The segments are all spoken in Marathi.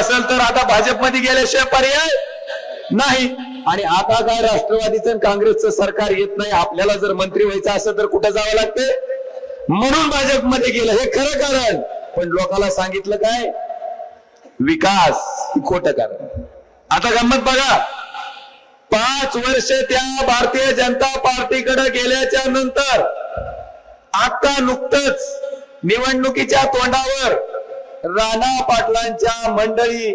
असेल तर आता भाजपमध्ये गेल्याशिवाय पर्याय नाही. आणि आता काय राष्ट्रवादीचं आणि काँग्रेसचं सरकार येत नाही आपल्याला जर मंत्री व्हायचं असेल तर कुठं जावं लागते म्हणून भाजपमध्ये गेलं. हे खरं कारण. पण लोकांना सांगितलं काय? विकास खोट कारण. आता गंमत बघा. पाच वर्ष त्या भारतीय जनता पार्टीकडे गेल्याच्यानंतर आता नुकतंच निवडणुकीच्या तोंडावर राणा पाटलांच्या मंडळी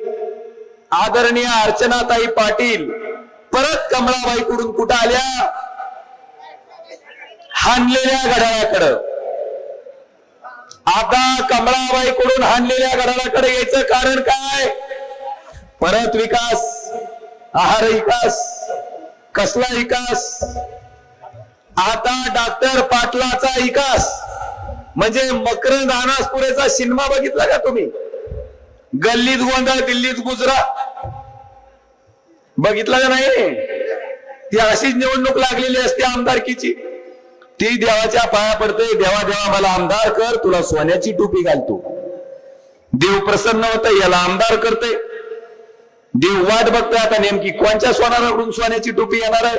आदरणीय अर्चनाताई पाटील परत कमळाबाईकडून कुठं आल्या? हाणलेल्या घड्याळाकडं. आता कमळाबाईकडून हाणलेल्या घड्याळाकडे यायचं कारण काय? परत विकास आहार विकास कसला विकास? आता डॉक्टर पाटलाचा विकास. म्हणजे मकरंद अनासपुरेचा सिनेमा बघितला का तुम्ही? गल्लीत गोंधळ दिल्लीत गुजरा. बघितला का नाही? ती अशीच निवडणूक लागलेली असते आमदारकीची. ती देवाच्या पाया पडते देवा देवा मला आमदार कर. तुला सोन्याची टोपी घालतो. देव प्रसन्न होत याला आमदार करते देव वाट बघतोय. आता नेमकी कोणच्या सोनाराकडून सोन्याची टोपी येणार आहे?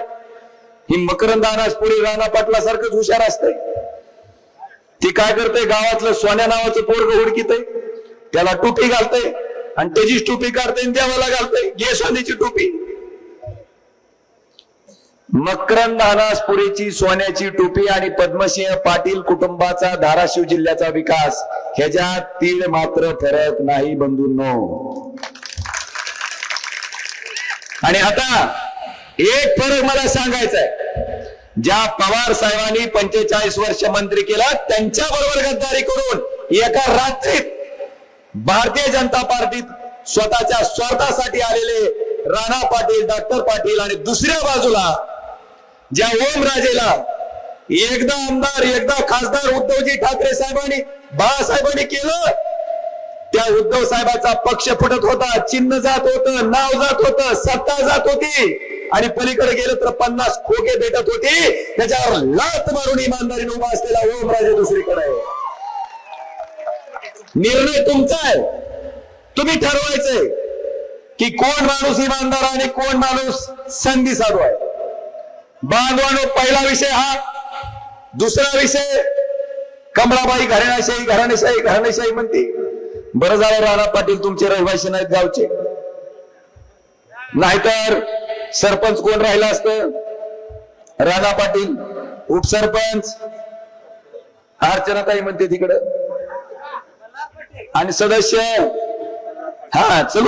ही मकरंद अनासपुरी राणा पाटलासारखंच हुशार असतंय. ती काय करते गावातलं सोन्या नावाचं पोरग हुडकीत त्याला टोपी घालते आणि त्याचीच टोपी काढते आणि देवाला घालते घे सोन्याची टोपी. मकरंद अनासपुरीची सोन्याची टोपी आणि पद्मसिंह पाटील कुटुंबाचा धाराशिव जिल्ह्याचा विकास. ह्याच्यात तीळ मात्र फरक नाही बंधूंनो. आणि आता एक फरक मला सांगायचा आहे ज्या पवार साहेबांनी पंचेचाळीस वर्ष मंत्री केला त्यांच्या बरोबर गद्दारी करून एका रात्रीत भारतीय जनता पार्टीत स्वतःच्या स्वार्थासाठी आलेले राणा पाटील डॉक्टर पाटील आणि दुसऱ्या बाजूला ज्या ओमराजेला एकदा आमदार एकदा खासदार उद्धवजी ठाकरे साहेबांनी बाळासाहेबांनी केलं त्या उद्धव साहेबाचा पक्ष फुटत होता. चिन्ह जात होतं नाव जात होतं सत्ता जात होती. आणि पलीकडे गेलं तर पन्नास खोके भेटत होते. त्याच्यावर लात मारून इमानदारीने उभा असलेला ओमराजे दुसरीकडे आहे. निर्णय तुमचा आहे. तुम्ही ठरवायचंय की कोण माणूस इमानदार आणि कोण माणूस संधी साधू आहे. बांधवानो पहिला विषय हा. दुसरा विषय कमळाबाई घराण्याशाही घराणेशाही घराणेशाही म्हणते बरं झालं राणा पाटील तुमचे रहिवासी नाहीत गावचे. नाहीतर सरपंच कोण राहिलं असत? राणा पाटील उपसरपंच. अर्चना काही म्हणते तिकडं. आणि सदस्य? हा चलू.